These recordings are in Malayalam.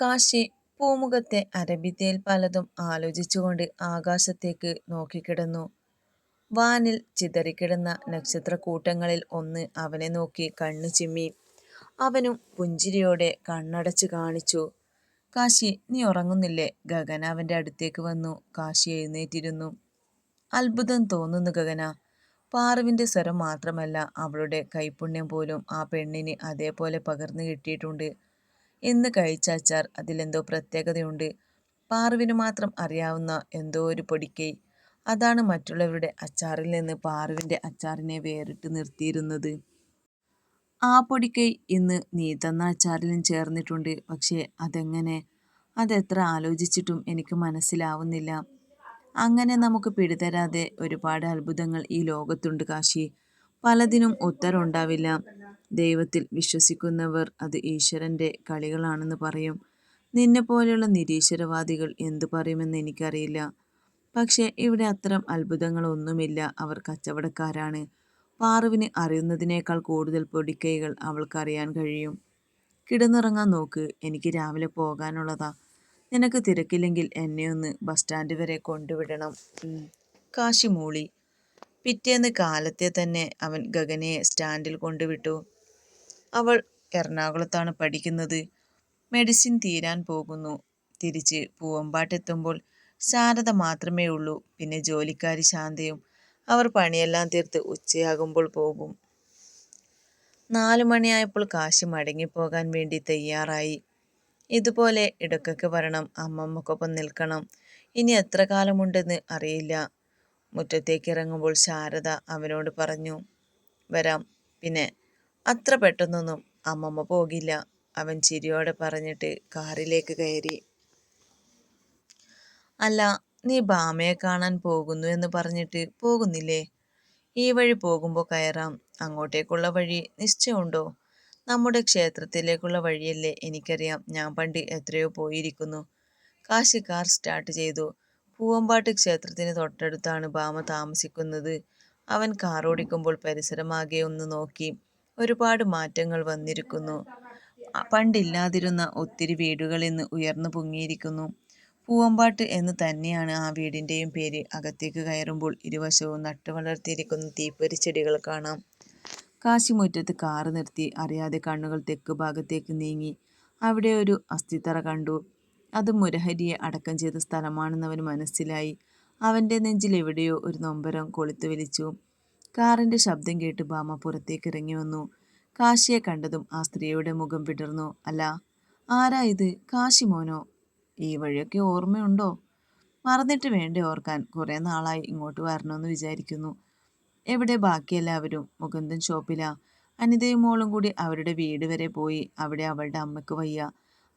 കാശി പൂമുഖത്തെ അരബിത്തേൽ പലതും ആലോചിച്ചുകൊണ്ട് ആകാശത്തേക്ക് നോക്കിക്കിടന്നു. വാനിൽ ചിതറിക്കിടന്ന നക്ഷത്രക്കൂട്ടങ്ങളിൽ ഒന്ന് അവനെ നോക്കി കണ്ണു ചിമ്മി. അവനും പുഞ്ചിരിയോടെ കണ്ണടച്ചു കാണിച്ചു. "കാശി, നീ ഉറങ്ങുന്നില്ലേ? " ഗഗൻ അവന്റെ അടുത്തേക്ക് വന്നു. കാശി എഴുന്നേറ്റിരുന്നു. "അത്ഭുതം തോന്നുന്നു ഗഗന പാറുവിന്റെ സ്വരം മാത്രമല്ല, അവളുടെ കൈപുണ്യം പോലും ആ പെണ്ണിന് അതേപോലെ പകർന്നു കിട്ടിയിട്ടുണ്ട്. ഇന്ന് കഴിച്ച അച്ചാർ, അതിലെന്തോ പ്രത്യേകതയുണ്ട്. പാർവിന് മാത്രം അറിയാവുന്ന എന്തോ ഒരു പൊടിക്കൈ. അതാണ് മറ്റുള്ളവരുടെ അച്ചാറിൽ നിന്ന് പാർവിന്റെ അച്ചാറിനെ വേറിട്ട് നിർത്തിയിരുന്നത്. ആ പൊടിക്കൈ ഇന്ന് നീ തന്ന അച്ചാറിലും ചേർന്നിട്ടുണ്ട്. പക്ഷേ അതെങ്ങനെ? അതെത്ര ആലോചിച്ചിട്ടും എനിക്ക് മനസ്സിലാവുന്നില്ല. അങ്ങനെ നമുക്ക് പിടിതരാതെ ഒരുപാട് അത്ഭുതങ്ങൾ ഈ ലോകത്തുണ്ട് കാശി. പലതിനും ഉത്തരവുണ്ടാവില്ല ദൈവത്തിൽ വിശ്വസിക്കുന്നവർ അത് ഈശ്വരന്റെ കളികളാണെന്ന് പറയും. നിന്നെപ്പോലെയുള്ള നിരീശ്വരവാദികൾ എന്തു പറയുമെന്ന് എനിക്കറിയില്ല. പക്ഷേ ഇവിടെ അത്തരം അത്ഭുതങ്ങളൊന്നുമില്ല. അവർ കച്ചവടക്കാരാണ്. പാറുവിന് അറിയുന്നതിനേക്കാൾ കൂടുതൽ പൊടിക്കൈകൾ അവൾക്കറിയാൻ കഴിയും. കിടന്നുറങ്ങാൻ നോക്ക്. എനിക്ക് രാവിലെ പോകാനുള്ളതാ. നിനക്ക് തിരക്കില്ലെങ്കിൽ എന്നെ ഒന്ന് ബസ് സ്റ്റാൻഡ് വരെ കൊണ്ടുവിടണം. കാശിമൂളി " കാശി മൂളി. പിറ്റേന്ന് കാലത്തെ തന്നെ അവൻ ഗഗനയെ സ്റ്റാൻഡിൽ കൊണ്ടുവിട്ടു. അവൾ എറണാകുളത്താണ് പഠിക്കുന്നത്. മെഡിസിൻ തീരാൻ പോകുന്നു. തിരിച്ച് പൂവമ്പാട്ടെത്തുമ്പോൾ ശാരദ മാത്രമേ ഉള്ളൂ പിന്നെ ജോലിക്കാരി ശാന്തയും. അവർ പണിയെല്ലാം തീർത്ത് ഉച്ചയാകുമ്പോൾ പോകും. നാലു മണിയായപ്പോൾ കാശി മടങ്ങിപ്പോകാൻ വേണ്ടി തയ്യാറായി. "ഇതുപോലെ ഇടക്കൊക്കെ വരണം. അമ്മമ്മക്കൊപ്പം നിൽക്കണം. ഇനി എത്ര കാലമുണ്ടെന്ന് അറിയില്ല. " മുറ്റത്തേക്കിറങ്ങുമ്പോൾ ശാരദ അവനോട് പറഞ്ഞു. "വരാം. പിന്നെ അത്ര പെട്ടെന്നൊന്നും അമ്മമ്മ പോകില്ല. " അവൻ ചിരിയോടെ പറഞ്ഞിട്ട് കാറിലേക്ക് കയറി. "അല്ല, നീ ബാമയെ കാണാൻ പോകുന്നു എന്ന് പറഞ്ഞിട്ട് പോകുന്നില്ലേ? ഈ വഴി പോകുമ്പോൾ കയറാം. അങ്ങോട്ടേക്കുള്ള വഴി നിശ്ചയമുണ്ടോ? " "നമ്മുടെ ക്ഷേത്രത്തിലേക്കുള്ള വഴിയല്ലേ? എനിക്കറിയാം. ഞാൻ പണ്ട് എത്രയോ പോയിരിക്കുന്നു. " കാശി കാർ സ്റ്റാർട്ട് ചെയ്തു. പൂവമ്പാട്ട് ക്ഷേത്രത്തിന് തൊട്ടടുത്താണ് ഭാമ താമസിക്കുന്നത്. അവൻ കാറോടിക്കുമ്പോൾ പരിസരമാകെ ഒന്ന് നോക്കി. ഒരുപാട് മാറ്റങ്ങൾ വന്നിരിക്കുന്നു. പണ്ടില്ലാതിരുന്ന ഒത്തിരി വീടുകൾ ഇന്ന് ഉയർന്നു പൊങ്ങിയിരിക്കുന്നു. പൂവമ്പാട്ട് എന്ന് തന്നെയാണ് ആ വീടിന്റെയും പേര്. അകത്തേക്ക് കയറുമ്പോൾ ഇരുവശവും നട്ടുവളർത്തിയിരിക്കുന്ന തീപ്പൊരിച്ചെടികൾ കാണാം. കാശിമുറ്റത്ത് കാറ് നിർത്തി. അറിയാതെ കണ്ണുകൾ തെക്ക് ഭാഗത്തേക്ക് നീങ്ങി. അവിടെ ഒരു അസ്ഥിത്തറ കണ്ടു. അത് മുരഹരിയെ അടക്കം ചെയ്ത സ്ഥലമാണെന്ന് അവന് മനസ്സിലായി. അവന്റെ നെഞ്ചിൽ എവിടെയോ ഒരു നൊമ്പരം കൊളുത്തു വിളിച്ചു കാറിന്റെ ശബ്ദം കേട്ട് ബാമ പുറത്തേക്കിറങ്ങി വന്നു. കാശിയെ കണ്ടതും ആ സ്ത്രീയുടെ മുഖം വിടർന്നു. "അല്ല, ആരാ ഇത്? കാശി മോനോ? ഈ വഴിയൊക്കെ ഓർമ്മയുണ്ടോ? " "മറന്നിട്ട് വേണ്ടേ ഓർക്കാൻ. കുറേ നാളായി ഇങ്ങോട്ട് വരണമെന്ന് വിചാരിക്കുന്നു. " "എവിടെ ബാക്കിയെല്ലാവരും " "മുകുന്ദൻ ഷോപ്പില അനിതയും മോളും കൂടി അവരുടെ വീട് വരെ പോയി. അവിടെ അവളുടെ അമ്മയ്ക്ക് വയ്യ.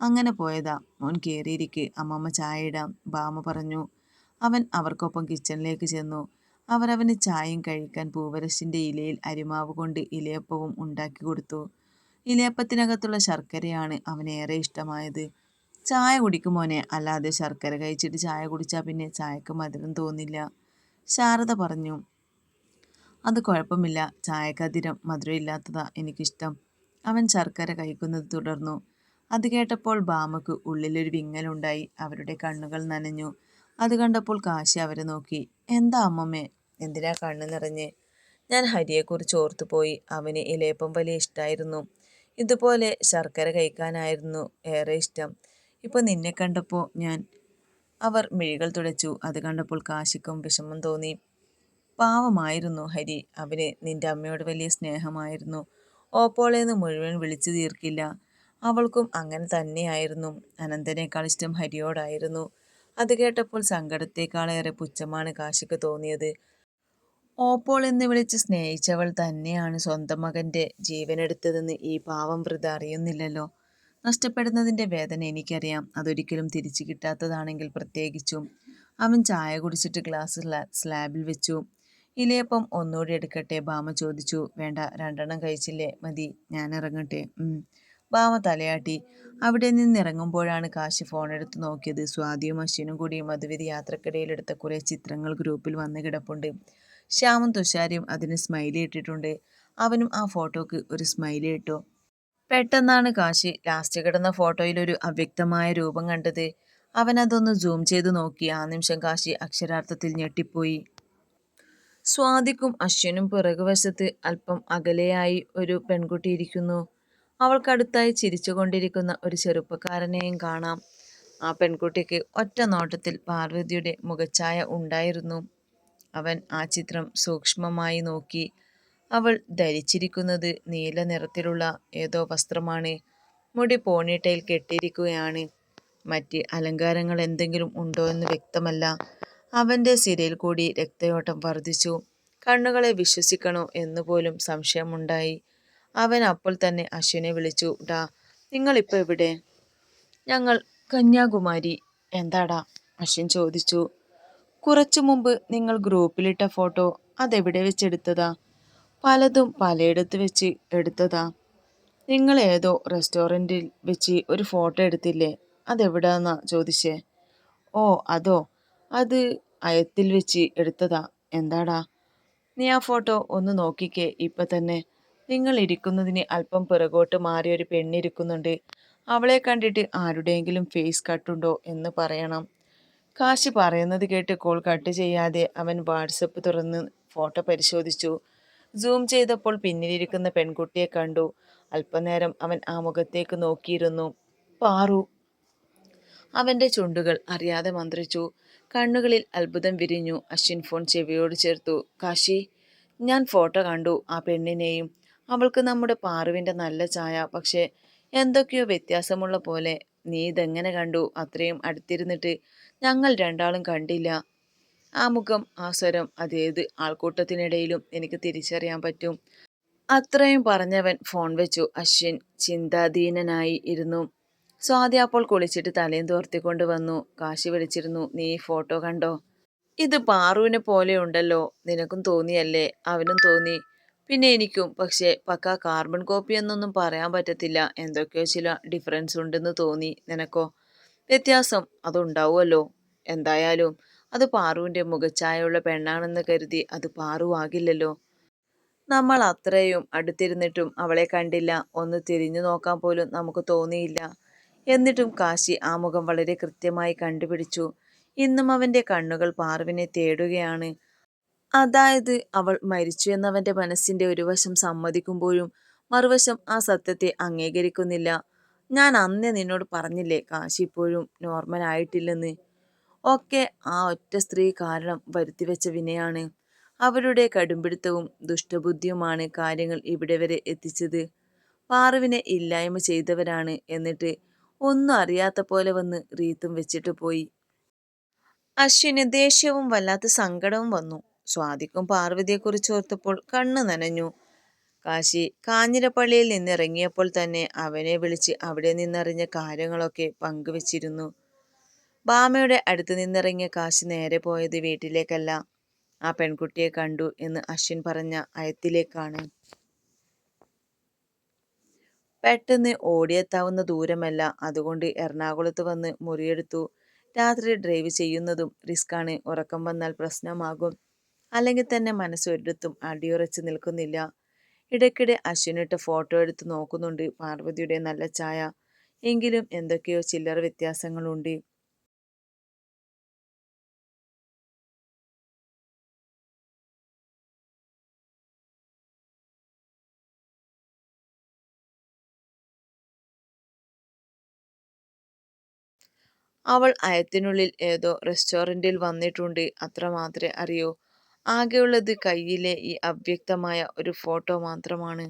അങ്ങനെ പോയതാ. മോൻ കയറിയിരിക്കെ അമ്മമ്മ ചായ ഇടാം. " ബാമ പറഞ്ഞു. അവൻ അവർക്കൊപ്പം കിച്ചണിലേക്ക് ചെന്നു. അവരവന് ചായയും കഴിക്കാൻ പൂവരശിന്റെ ഇലയിൽ അരിമാവ് കൊണ്ട് ഇലയപ്പവും ഉണ്ടാക്കി കൊടുത്തു ഇലയപ്പത്തിനകത്തുള്ള ശർക്കരയാണ് അവനേറെ ഇഷ്ടമായത്. "ചായ കുടിക്കുമോനെ അല്ലാതെ ശർക്കര കഴിച്ചിട്ട് ചായ കുടിച്ചാൽ പിന്നെ ചായക്ക് മധുരം തോന്നില്ല. " ശാരദ പറഞ്ഞു. "അത് കുഴപ്പമില്ല. ചായക്കതിരം മധുരം ഇല്ലാത്തതാ എനിക്കിഷ്ടം. " അവൻ ശർക്കര കഴിക്കുന്നത് തുടർന്നു. അത് കേട്ടപ്പോൾ ബാമക്ക് ഉള്ളിലൊരു വിങ്ങലുണ്ടായി. അവരുടെ കണ്ണുകൾ നനഞ്ഞു. അത് കണ്ടപ്പോൾ കാശി അവരെ നോക്കി. "എന്താ അമ്മമ്മേ? എന്തിനാ കണ്ണു നിറഞ്ഞ്? " "ഞാൻ ഹരിയെക്കുറിച്ച് ഓർത്തുപോയി. അവന് ഇലയപ്പം വലിയ ഇഷ്ടമായിരുന്നു ഇതുപോലെ ശർക്കര കഴിക്കാനായിരുന്നു ഏറെ ഇഷ്ടം. ഇപ്പൊ നിന്നെ കണ്ടപ്പോൾ ഞാൻ... " അവർ മിഴികൾ തുടച്ചു. അത് കണ്ടപ്പോൾ കാശിക്കും വിഷമം തോന്നി. "പാവമായിരുന്നു ഹരി. അവന് നിന്റെ അമ്മയോട് വലിയ സ്നേഹമായിരുന്നു. ഓപ്പോളേന്ന് മുഴുവൻ വിളിച്ചു തീർക്കില്ല. അവൾക്കും അങ്ങനെ തന്നെയായിരുന്നു. അനന്തനേക്കാൾ ഇഷ്ടം ഹരിയോടായിരുന്നു. " അത് കേട്ടപ്പോൾ സങ്കടത്തെക്കാളേറെ പുച്ഛമാണ് കാശിക്ക് തോന്നിയത്. ഓപ്പോൾ എന്ന് വിളിച്ച് സ്നേഹിച്ചവൾ തന്നെയാണ് സ്വന്തം മകന്റെ ജീവനെടുത്തതെന്ന് ഈ പാവം വൃത അറിയുന്നില്ലല്ലോ. നഷ്ടപ്പെടുന്നതിന്റെ വേദന എനിക്കറിയാം. അതൊരിക്കലും തിരിച്ചു കിട്ടാത്തതാണെങ്കിൽ പ്രത്യേകിച്ചും. അവൻ ചായ കുടിച്ചിട്ട് ഗ്ലാസ് സ്ലാബിൽ വെച്ചു. "ഇലയപ്പം ഒന്നുകൂടി എടുക്കട്ടെ? " ബാമ ചോദിച്ചു. "വേണ്ട. രണ്ടെണ്ണം കഴിച്ചില്ലേ? മതി. ഞാനിറങ്ങട്ടെ? " "ഉം. " ബാമ തലയാട്ടി. അവിടെ നിന്നിറങ്ങുമ്പോഴാണ് കാശി ഫോണെടുത്ത് നോക്കിയത്. സ്വാതിയും അശ്വിനും കൂടി മധുവിധി യാത്രക്കിടയിലെടുത്ത കുറെ ചിത്രങ്ങൾ ഗ്രൂപ്പിൽ വന്ന് കിടപ്പുണ്ട്. ശ്യാമും തുഷാരിയും അതിന് സ്മൈലി ഇട്ടിട്ടുണ്ട്. അവനും ആ ഫോട്ടോക്ക് ഒരു സ്മൈലി ഇട്ടു. പെട്ടെന്നാണ് കാശി ലാസ്റ്റ് കിടന്ന ഫോട്ടോയിൽ ഒരു അവ്യക്തമായ രൂപം കണ്ടത് അവൻ അതൊന്ന് സൂം ചെയ്ത് നോക്കി ആ നിമിഷം കാശി അക്ഷരാർത്ഥത്തിൽ ഞെട്ടിപ്പോയി സ്വാതിക്കും അശ്വനും പിറകുവശത്ത് അല്പം അകലെയായി ഒരു പെൺകുട്ടി ഇരിക്കുന്നു അവൾക്കടുത്തായി ചിരിച്ചുകൊണ്ടിരിക്കുന്ന ഒരു ചെറുപ്പക്കാരനെയും കാണാം. ആ പെൺകുട്ടിക്ക് ഒറ്റ നോട്ടത്തിൽ പാർവതിയുടെ മുഖച്ഛായ ഉണ്ടായിരുന്നു. അവൻ ആ ചിത്രം സൂക്ഷ്മമായി നോക്കി. അവൾ ധരിച്ചിരിക്കുന്നത് നീല നിറത്തിലുള്ള ഏതോ വസ്ത്രമാണ്. മുടി പോണിട്ടയിൽ കെട്ടിയിരിക്കുകയാണ്. മറ്റ് അലങ്കാരങ്ങൾ എന്തെങ്കിലും ഉണ്ടോ എന്ന് വ്യക്തമല്ല. അവന്റെ സിരയിൽ കൂടി രക്തയോട്ടം വർദ്ധിച്ചു. കണ്ണുകളെ വിശ്വസിക്കണോ എന്നുപോലും സംശയമുണ്ടായി. അവൻ അപ്പോൾ തന്നെ അശ്വിനെ വിളിച്ചു ഡാ നിങ്ങളിപ്പോൾ എവിടെ? ഞങ്ങൾ കന്യാകുമാരി. എന്താടാ? അശ്വിൻ ചോദിച്ചു. കുറച്ചു മുമ്പ് നിങ്ങൾ ഗ്രൂപ്പിലിട്ട ഫോട്ടോ അതെവിടെ വെച്ചെടുത്തതാ? പലതും പലയിടത്ത് വെച്ച് എടുത്തതാ. നിങ്ങൾ ഏതോ റെസ്റ്റോറന്റിൽ വെച്ച് ഒരു ഫോട്ടോ എടുത്തില്ലേ? അതെവിടാന്നാ ചോദിച്ചേ? ഓ അതോ അത് അയത്തിൽ വെച്ച് എടുത്തതാ. എന്താടാ? നീ ആ ഫോട്ടോ ഒന്ന് നോക്കിക്കേ ഇപ്പം തന്നെ നിങ്ങൾ ഇരിക്കുന്നതിന് അല്പം പിറകോട്ട് മാറിയൊരു പെണ്ണിരിക്കുന്നുണ്ട്. അവളെ കണ്ടിട്ട് ആരുടെയെങ്കിലും ഫേസ് കട്ടുണ്ടോ എന്ന് പറയണം. കാശി പറയുന്നത് കേട്ട് കോൾ കട്ട് ചെയ്യാതെ അവൻ വാട്സപ്പ് തുറന്ന് ഫോട്ടോ പരിശോധിച്ചു. സൂം ചെയ്തപ്പോൾ പിന്നിലിരിക്കുന്ന പെൺകുട്ടിയെ കണ്ടു. അല്പനേരം അവൻ ആ മുഖത്തേക്ക് നോക്കിയിരുന്നു. പാറു. അവന്റെ ചുണ്ടുകൾ അറിയാതെ മന്ത്രിച്ചു. കണ്ണുകളിൽ അത്ഭുതം വിരിഞ്ഞു. അശ്വിൻ ഫോൺ ചെവിയോട് ചേർത്തു. കാശി ഞാൻ ഫോട്ടോ കണ്ടു ആ പെണ്ണിനെയും. അവൾക്ക് നമ്മുടെ പാറുവിന്റെ നല്ല ചായ പക്ഷേ എന്തൊക്കെയോ വ്യത്യാസമുള്ള പോലെ നീ ഇതെങ്ങനെ കണ്ടു? അത്രയും അടുത്തിരുന്നിട്ട് ഞങ്ങൾ രണ്ടാളും കണ്ടില്ല. ആ മുഖം ആ സ്വരം അതേത് ആൾക്കൂട്ടത്തിനിടയിലും എനിക്ക് തിരിച്ചറിയാൻ പറ്റും. അത്രയും പറഞ്ഞവൻ ഫോൺ വെച്ചു. അശ്വിൻ ചിന്താധീനനായി ഇരുന്നു. സ്വാതി അപ്പോൾ കുളിച്ചിട്ട് തലയും തോർത്തിക്കൊണ്ട് വന്നു. കാശി വിളിച്ചിരുന്നു നീ ഫോട്ടോ കണ്ടോ? ഇത് പാറുവിനെ പോലെ ഉണ്ടല്ലോ. നിനക്കും തോന്നിയല്ലേ? അവനും തോന്നി. പിന്നെ എനിക്കും പക്ഷേ പക്ക കാർബൺ കോപ്പി എന്നൊന്നും പറയാൻ പറ്റത്തില്ല. എന്തൊക്കെയോ ചില ഡിഫറൻസ് ഉണ്ടെന്ന് തോന്നി. നിനക്കോ? വ്യത്യാസം അതുണ്ടാവുമല്ലോ. എന്തായാലും അത് പാറുവിന്റെ മുഖച്ഛായുള്ള പെണ്ണാണെന്ന് കരുതി അത് പാറുവാകില്ലല്ലോ. നമ്മൾ അത്രയും അടുത്തിരുന്നിട്ടും അവളെ കണ്ടില്ല. ഒന്ന് തിരിഞ്ഞു നോക്കാൻ പോലും നമുക്ക് തോന്നിയില്ല. എന്നിട്ടും കാശി ആ മുഖം വളരെ കൃത്യമായി കണ്ടുപിടിച്ചു. ഇന്നും അവന്റെ കണ്ണുകൾ പാറുവിനെ തേടുകയാണ്. അതായത് അവൾ മരിച്ചു എന്നവന്റെ മനസ്സിന്റെ ഒരു വശം സമ്മതിക്കുമ്പോഴും മറുവശം ആ സത്യത്തെ അംഗീകരിക്കുന്നില്ല. ഞാൻ അന്നേ നിന്നോട് പറഞ്ഞില്ലേ കാശി ഇപ്പോഴും നോർമൽ ആയിട്ടില്ലെന്ന്? ഒക്കെ ആ ഒറ്റ സ്ത്രീ കാരണം വരുത്തിവെച്ച വിനയാണ്. അവരുടെ കടുംപിടുത്തവും ദുഷ്ടബുദ്ധിയുമാണ് കാര്യങ്ങൾ ഇവിടെ വരെ എത്തിച്ചത്. പാറുവിനെ ഇല്ലായ്മ ചെയ്തവരാണ് എന്നിട്ട് ഒന്നും അറിയാത്ത പോലെ വന്ന് റീത്തും വെച്ചിട്ട് പോയി. അശ്വിന് ദേഷ്യവും വല്ലാത്ത സങ്കടവും വന്നു. സ്വാതിക്കും പാർവതിയെക്കുറിച്ച് ഓർത്തപ്പോൾ കണ്ണ് നനഞ്ഞു. കാശി കാഞ്ഞിരപ്പള്ളിയിൽ നിന്നിറങ്ങിയപ്പോൾ തന്നെ അവനെ വിളിച്ച് അവിടെ നിന്നറിഞ്ഞ കാര്യങ്ങളൊക്കെ പങ്കുവച്ചിരുന്നു. ബാമയുടെ അടുത്ത് നിന്നിറങ്ങിയ കാശി നേരെ പോയത് വീട്ടിലേക്കല്ല. ആ പെൺകുട്ടിയെ കണ്ടു എന്ന് അശ്വിൻ പറഞ്ഞ അയത്തിലേക്കാണ്. പെട്ടെന്ന് ഓടിയെത്താവുന്ന ദൂരമല്ല. അതുകൊണ്ട് എറണാകുളത്ത് വന്ന് മുറിയെടുത്തു. രാത്രി ഡ്രൈവ് ചെയ്യുന്നതും റിസ്ക്കാണ്. ഉറക്കം വന്നാൽ പ്രശ്നമാകും. അല്ലെങ്കിൽ തന്നെ മനസ്സൊരിടത്തും അടിയുറച്ച് നിൽക്കുന്നില്ല. ഇടയ്ക്കിടെ അശ്വിനിട്ട് ഫോട്ടോ എടുത്ത് നോക്കുന്നുണ്ട്. പാർവതിയുടെ നല്ല ചായ എങ്കിലും എന്തൊക്കെയോ ചില്ലറ വ്യത്യാസങ്ങളുണ്ട്. അവൾ അയത്തിനുള്ളിൽ ഏതോ റെസ്റ്റോറന്റിൽ വന്നിട്ടുണ്ട്. അത്രമാത്രമേ അറിയൂ. ആകെയുള്ളത് കയ്യിലെ ഈ അവ്യക്തമായ ഒരു ഫോട്ടോ മാത്രമാണ്.